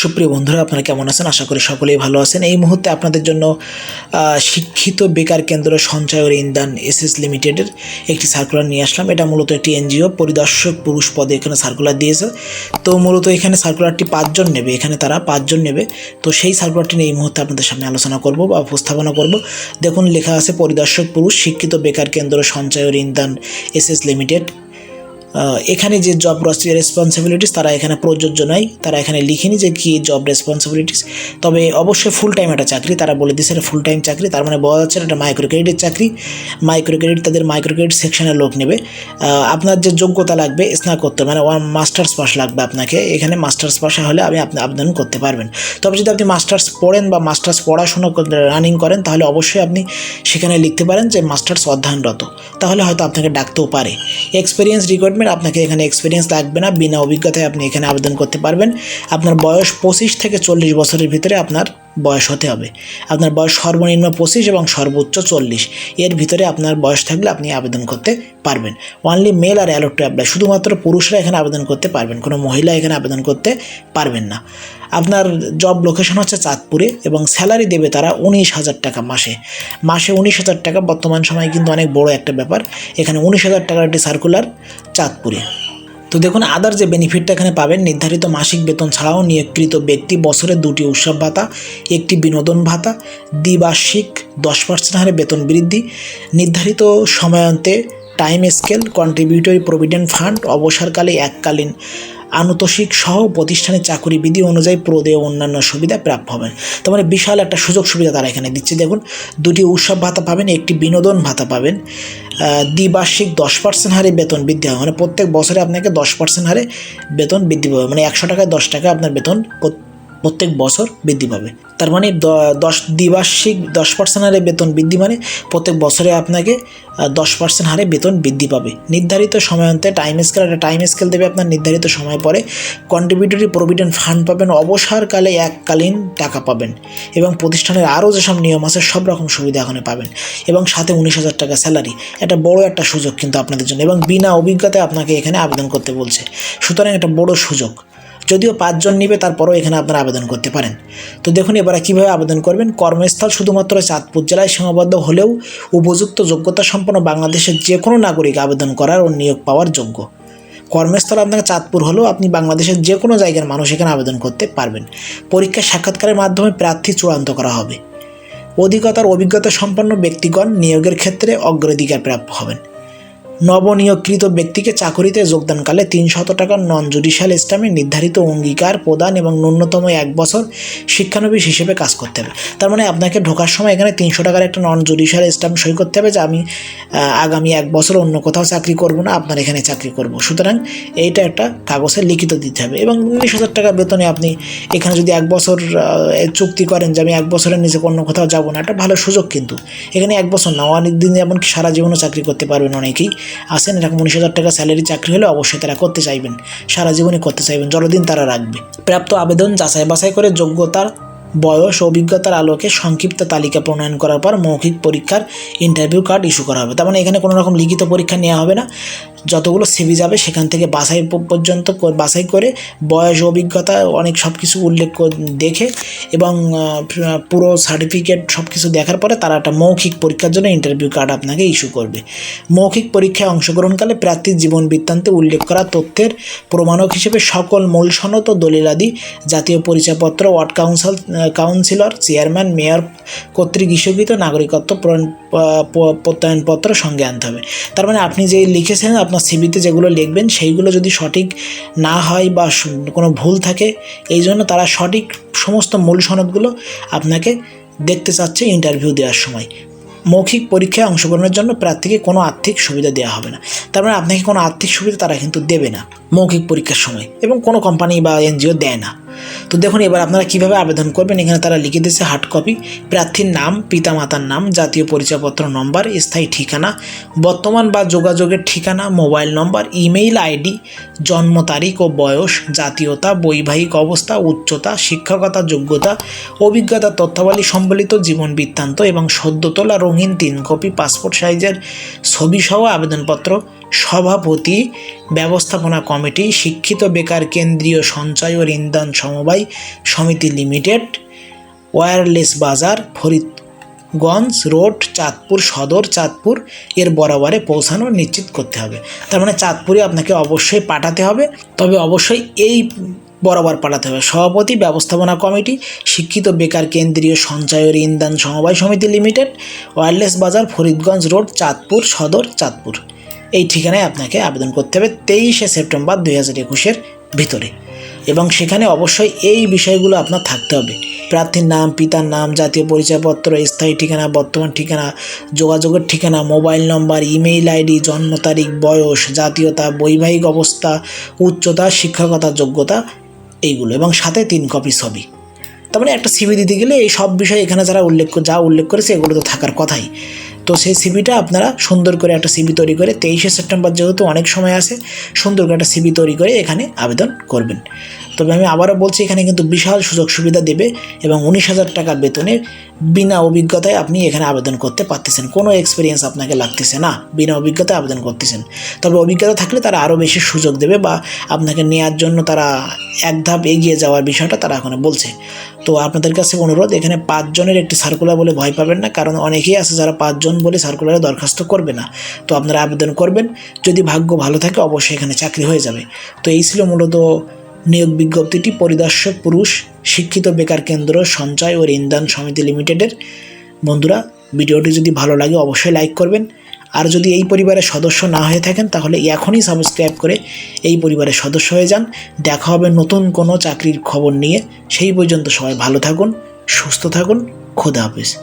সুপ্রিয় বন্ধুরা, আপনারা কেমন আছেন? আশা করি সকলেই ভালো আছেন। এই মুহূর্তে আপনাদের জন্য শিক্ষিত বেকার কেন্দ্র সঞ্চয় ও ইন্দান এসএস লিমিটেডের একটি সার্কুলার নিয়ে আসলাম। এটা মূলত একটি এনজিও, পরিদর্শক পুরুষ পদে এখানে সার্কুলার দিয়েছে। তো মূলত এখানে সার্কুলারটি পাঁচজন নেবে, এখানে তারা পাঁচজন নেবে। তো সেই সার্কুলারটি নিয়ে এই মুহূর্তে আপনাদের সামনে আলোচনা করব বা উপস্থাপনা করব। দেখুন, লেখা আছে, পরিদর্শক পুরুষ, শিক্ষিত বেকার কেন্দ্র সঞ্চয় ও ইন্দান এসএস লিমিটেড। এখানে যে জব রেসপন্সিবিলিটিস তারা এখানে প্রযোজ্য নয়। তারা এখানে লিখেনি যে কি জব রেসপন্সিবিলিটিস তবে অবশ্যই ফুল টাইম একটা চাকরি, তারা বলে দিয়েছে ফুল টাইম চাকরি। তার মানে বলা যাচ্ছে এটা মাইক্রো ক্রেডিটের চাকরি। মাইক্রো ক্রেডিট তাদের মাইক্রো ক্রেডিট সেকশনের লোক নেবে। আপনার যে যোগ্যতা লাগবে স্নাতকোত্তর মানে ওয়ান মাস্টার্স পাস লাগবে আপনাকে। এখানে মাস্টার্স পাশে হলে আপনি আপনি আবেদন করতে পারবেন। তবে যদি আপনি মাস্টার্স পড়েন বা মাস্টার্স পড়াশোনা রানিং করেন, তাহলে অবশ্যই আপনি সেখানে লিখতে পারেন যে মাস্টার্স অধ্যয়নরত। তাহলে হয়তো আপনাকে ডাকতেও পারে। এক্সপিরিয়েন্স রিকোয়ারমেন্ট আপনাকে এখানে এক্সপিরিয়েন্স লাগবে না, বিনা অভিজ্ঞতায় আপনি এখানে আবেদন করতে পারবেন। আপনার বয়স পঁচিশ থেকে চল্লিশ বছরের ভিতরে আপনার বয়স হতে হবে। আপনার বয়স সর্বনিম্ন পঁচিশ এবং সর্বোচ্চ চল্লিশ। এর ভিতরে আপনার বয়স থাকলে আপনি আবেদন করতে পারবেন। অনলি মেল আর অ্যালোট টু অ্যাপ্লাই শুধুমাত্র পুরুষরা এখানে আবেদন করতে পারবেন। কোনো মহিলা এখানে আবেদন করতে পারবেন না। আপনার জব লোকেশন হচ্ছে চাঁদপুরে এবং স্যালারি দেবে তারা উনিশ হাজার টাকা মাসে। মাসে উনিশ হাজার টাকা। বর্তমান সময়ে কিন্তু অনেক বড় একটা ব্যাপার। এখানে উনিশ হাজার টাকার একটি সার্কুলার চাঁদপুরে। তো দেখুন, আদার যে বেনিফিটটা এখানে পাবেন, নির্ধারিত মাসিক বেতন ছাড়াও নিয়োগকৃত ব্যক্তি বছরে দুটি উৎসব ভাতা, একটি বিনোদন ভাতা, দ্বিবার্ষিক দশ পার্সেন্ট হারে বেতন বৃদ্ধি, নির্ধারিত সময়ান্তে time scale contributory provident fund অবসরকালে এককালীন আনুতোষিক সহ প্রতিষ্ঠানের চাকরি বিধি অনুযায়ী প্রদেয় অন্যান্য সুবিধা প্রাপ্য হবেন। তার মানে বিশাল একটা সুযোগ সুবিধা তারা এখানে দিচ্ছে। দেখুন, দুটি উৎসব ভাতা পাবেন, একটি বিনোদন ভাতা পাবেন। দ্বিবার্ষিক দশ পার্সেন্ট হারে বেতন বৃদ্ধি হবে। মানে প্রত্যেক বছরে আপনাকে দশ পার্সেন্ট হারে বেতন বৃদ্ধি পাবে। মানে একশো টাকায় দশ টাকা আপনার বেতন প্রত্যেক বছর বৃদ্ধি পাবে। তার মানে দশ দ্বিবার্ষিক দশ পার্সেন্ট হারে বেতন বৃদ্ধি মানে প্রত্যেক বছরে আপনাকে দশ পার্সেন্ট হারে বেতন বৃদ্ধি পাবে। নির্ধারিত সময়ন্তে টাইম স্কেল একটা টাইম স্কেল দেবে আপনার নির্ধারিত সময় পরে। কন্ট্রিবিউটরি প্রভিডেন্ট ফান্ড পাবেন, অবসরকালে এককালীন টাকা পাবেন। এবং প্রতিষ্ঠানের আরও যেসব নিয়ম আছে, সব রকম সুবিধা এখানে পাবেন। এবং সাথে উনিশ হাজার টাকা স্যালারি এটা বড় একটা সুযোগ কিন্তু আপনাদের জন্য। এবং বিনা অভিজ্ঞতায় আপনাকে এখানে আবেদন করতে বলছে। সুতরাং এটা বড় সুযোগ। যদিও পাঁচজন নিবে, তারপরেও এখানে আপনারা আবেদন করতে পারেন। তো দেখুন, এবারে কীভাবে আবেদন করবেন? কর্মস্থল শুধুমাত্র চাঁদপুর জেলায় সীমাবদ্ধ হলেও উপযুক্ত যোগ্যতা সম্পন্ন বাংলাদেশের যে কোনো নাগরিক আবেদন করার ও নিয়োগ পাওয়ার যোগ্য। কর্মস্থল আপনাকে চাঁদপুর হলেও আপনি বাংলাদেশের যে কোনো জায়গার মানুষ এখানে আবেদন করতে পারবেন। পরীক্ষা সাক্ষাৎকারের মাধ্যমে প্রার্থী চূড়ান্ত করা হবে। অধিকতার অভিজ্ঞতা সম্পন্ন ব্যক্তিগণ নিয়োগের ক্ষেত্রে অগ্রাধিকার প্রাপ্য হবেন। নবনিয়োগকৃত ব্যক্তিকে চাকরিতে যোগদানকালে তিনশত টাকার নন জুডিশিয়াল স্ট্যাম্পে নির্ধারিত অঙ্গীকার, প্রদান এবং ন্যূনতম এক বছর শিক্ষানবিশ হিসেবে কাজ করতে হবে। তার মানে আপনাকে ঢোকার সময় এখানে তিনশো টাকার একটা নন জুডিশিয়াল স্ট্যাম্প সই করতে হবে যে আমি আগামী এক বছর অন্য কোথাও চাকরি করব না, আপনার এখানে চাকরি করব। সুতরাং এইটা একটা কাগজে লিখিত দিতে হবে এবং উনিশ হাজার টাকা বেতনে আপনি এখানে যদি এক বছর চুক্তি করেন যে আমি এক বছরের নিচে অন্য কোথাও যাব না একটা ভালো সুযোগ কিন্তু। এখানে এক বছর না, অনেক দিন এমনকি সারা জীবনও চাকরি করতে পারবেন অনেকেই। আসেন এরকম উনিশ হাজার টাকা স্যালারি চাকরি হলে অবশ্যই তারা করতে চাইবেন। সারা জীবনে করতে চাইবেন, যতদিন তারা রাখবে। প্রাপ্ত আবেদন যাচাই বাছাই করে যোগ্যতার বয়স অভিজ্ঞতার আলোকে সংক্ষিপ্ত তালিকা প্রণয়ন করার পর মৌখিক পরীক্ষার ইন্টারভিউ কার্ড ইস্যু করা হবে। তার মানে এখানে কোনো রকম লিখিত পরীক্ষা নেওয়া হবে না। যতগুলো সিভি যাবে সেখান থেকে বাছাই পর্যন্ত বাছাই করে বয়স অভিজ্ঞতা অনেক সব কিছু উল্লেখ দেখে এবং পুরো সার্টিফিকেট সব কিছু দেখার পরে তারা একটা মৌখিক পরীক্ষার জন্য ইন্টারভিউ কার্ড আপনাকে ইস্যু করবে। মৌখিক পরীক্ষায় অংশগ্রহণকালে প্রার্থীর জীবন বৃত্তান্তে উল্লেখ করা তথ্যের প্রমাণক হিসেবে সকল মূল সনদ ও দলিলাদি, জাতীয় পরিচয়পত্র ward council councillor, chairman, mayor কর্তৃক ইস্যুকৃত নাগরিকত্ব প্রত্যয়নপত্র সঙ্গে আনতে হবে। তার মানে আপনি যে লিখেছেন, আপনার সিবিতে যেগুলো লিখবেন, সেইগুলো যদি সঠিক না হয় বা কোনো ভুল থাকে, এই জন্য তারা সঠিক সমস্ত মূল সনদগুলো আপনাকে দেখতে চাচ্ছে ইন্টারভিউ দেওয়ার সময়। মৌখিক পরীক্ষায় অংশগ্রহণের জন্য প্রার্থীকে কোনো আর্থিক সুবিধা দেওয়া হবে না। তার মানে আপনাকে কোনো আর্থিক সুবিধা তারা কিন্তু দেবে না মৌখিক পরীক্ষার সময় এবং কোনো কোম্পানি বা এনজিও দেয় না। তো দেখুন, এবার আপনারা কীভাবে আবেদন করবেন? এখানে তারা লিখে দিয়েছে হার্ড কপি প্রার্থীর নাম, পিতামাতার নাম, জাতীয় পরিচয়পত্র নম্বর স্থায়ী ঠিকানা, বর্তমান বা যোগাযোগের ঠিকানা মোবাইল নম্বর ইমেইল আইডি জন্ম তারিখ ও বয়স, জাতীয়তা, বৈবাহিক অবস্থা, উচ্চতা শিক্ষকতা যোগ্যতা, অভিজ্ঞতা তথ্যাবলী সম্বলিত জীবন বৃত্তান্ত এবং সদ্য তোলা রঙিন তিন কপি পাসপোর্ট সাইজের ছবি সহ আবেদনপত্র। সভাপতি, ব্যবস্থাপনা কমিটি, শিক্ষিত বেকার কেন্দ্রীয় সঞ্চয় ও ঋণদান সমবায় সমিতি লিমিটেড ওয়্যারলেস বাজার, ফরিদগঞ্জ রোড, চাঁদপুর সদর, চাঁদপুর এর বরাবরে পৌঁছানো নিশ্চিত করতে হবে। তার মানে চাঁদপুরে আপনাকে অবশ্যই পাঠাতে হবে, তবে অবশ্যই এই বরাবর পাঠাতে হবে। সভাপতি, ব্যবস্থাপনা কমিটি, শিক্ষিত বেকার কেন্দ্রীয় সঞ্চয় ও ঋণদান সমবায় সমিতি লিমিটেড ওয়্যারলেস বাজার, ফরিদগঞ্জ রোড, চাঁদপুর সদর, চাঁদপুর। এই ঠিকানায় আপনাকে আবেদন করতে হবে তেইশে সেপ্টেম্বর দুই হাজার একুশের ভিতরে। এবং সেখানে অবশ্যই এই বিষয়গুলো আপনার থাকতে হবে। প্রার্থীর নাম, পিতার নাম, জাতীয় পরিচয়পত্র, স্থায়ী ঠিকানা, বর্তমান ঠিকানা, যোগাযোগের ঠিকানা, মোবাইল নম্বর, ইমেইল আইডি, জন্ম তারিখ, বয়স, জাতীয়তা, বৈবাহিক অবস্থা, উচ্চতা, শিক্ষকতা, যোগ্যতা, এইগুলো। এবং সাথে তিন কপি ছবি। তার মানে একটা সিবি দিতে গেলে এই সব বিষয় এখানে যারা উল্লেখ, যা উল্লেখ করেছে, এগুলো তো থাকার কথাই। তো সেই সিবিটা আপনারা সুন্দর করে একটা সিবি তৈরি করে তেইশে সেপ্টেম্বর যেহেতু অনেক সময় আছে সুন্দর করে একটা সিবি তৈরি করে এখানে আবেদন করবেন। তবে আমি আবারও বলছি, এখানে কিন্তু বিশাল সুযোগ সুবিধা দেবে এবং উনিশ হাজার টাকা বেতনে বিনা অভিজ্ঞতায় আপনি এখানে আবেদন করতে পারতেছেন। কোনো এক্সপিরিয়েন্স আপনাকে লাগতেছে না, বিনা অভিজ্ঞতায় আবেদন করতেছেন। তবে অভিজ্ঞতা থাকলে তারা আরও বেশি সুযোগ দেবে বা আপনাকে নেওয়ার জন্য তারা এক ধাপ এগিয়ে যাওয়ার বিষয়টা তারা এখন বলছে। তো আপনাদের কাছে অনুরোধ, এখানে পাঁচজনের একটি সার্কুলার বলে ভয় পাবেন না, কারণ অনেকেই আছে যারা পাঁচজন বলে সার্কুলারে দরখাস্ত করবে না। তো আপনারা আবেদন করবেন, যদি ভাগ্য ভালো থাকে অবশ্যই এখানে চাকরি হয়ে যাবে। তো এই ছিল মূলত নিয়োগ বিজ্ঞপ্তিটি পরিদর্শক পুরুষ, শিক্ষিত বেকার কেন্দ্র, সঞ্চয় ও ঋণদান সমিতি লিমিটেডের। বন্ধুরা, ভিডিওটি যদি ভালো লাগে অবশ্যই লাইক করবেন। আর যদি এই পরিবারের সদস্য না হয়ে থাকেন, তাহলে এখনই সাবস্ক্রাইব করে এই পরিবারের সদস্য হয়ে যান। দেখা হবে নতুন কোনো চাকরির খবর নিয়ে। সেই পর্যন্ত সবাই ভালো থাকুন, সুস্থ থাকুন। খোদা হাফিজ।